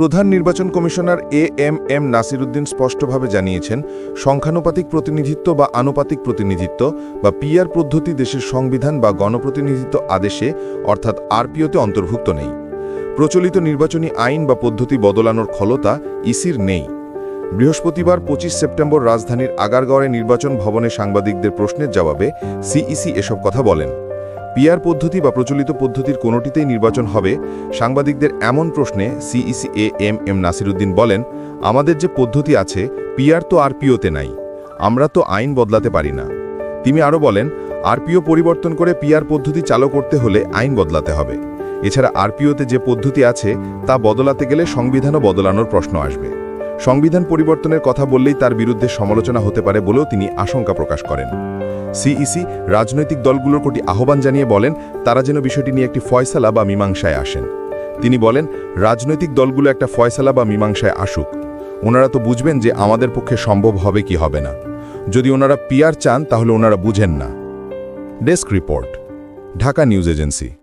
প্রধান নির্বাচন commissioner A M M Nasiruddin স্পষ্টভাবে জানিয়েছেন, সংখ্যানুপাতিক প্রতিনিধিত্ব বা আনুপাতিক প্রতিনিধিত্ব বা পিআর পদ্ধতি দেশের সংবিধান বা গণপ্রতিনিধিত্ব আদেশে, অর্থাৎ আরপিওতে অন্তর্ভুক্ত নেই। প্রচলিত নির্বাচনী আইন বা পদ্ধতি বদলানোর ক্ষমতা ইসির নেই। বৃহস্পতিবার পঁচিশ সেপ্টেম্বর রাজধানীর আগারগড়ে নির্বাচন ভবনে সাংবাদিকদের প্রশ্নের জবাবে সিইসি এসব কথা বলেন। পিআর পদ্ধতি বা প্রচলিত পদ্ধতির কোনোটিতেই নির্বাচন হবে, সাংবাদিকদের এমন প্রশ্নে CEC A M M Nasiruddin বলেন, আমাদের যে পদ্ধতি আছে, পিআর তো আরপিওতে নাই, আমরা তো আইন বদলাতে পারি না। তিনি আরও বলেন, আরপিও পরিবর্তন করে পিআর পদ্ধতি চালু করতে হলে আইন বদলাতে হবে। এছাড়া আরপিওতে যে পদ্ধতি আছে, তা বদলাতে গেলে সংবিধানও বদলানোর প্রশ্ন আসবে। সংবিধান পরিবর্তনের কথা বললেই তার বিরুদ্ধে সমালোচনা হতে পারে বলেও তিনি আশঙ্কা প্রকাশ করেন। সিইসি রাজনৈতিক দলগুলোর প্রতি আহ্বান জানিয়ে বলেন, তারা যেন বিষয়টি নিয়ে একটি ফয়সালা বা মীমাংসায় আসেন। তিনি বলেন, রাজনৈতিক দলগুলো একটা ফয়সালা বা মীমাংসায় আসুক। ওনারা তো বুঝবেন যে আমাদের পক্ষে সম্ভব হবে কি হবে না। যদি ওনারা পিয়ার চান, তাহলে ওনারা বুঝেন না। Desk report, Dhaka news agency.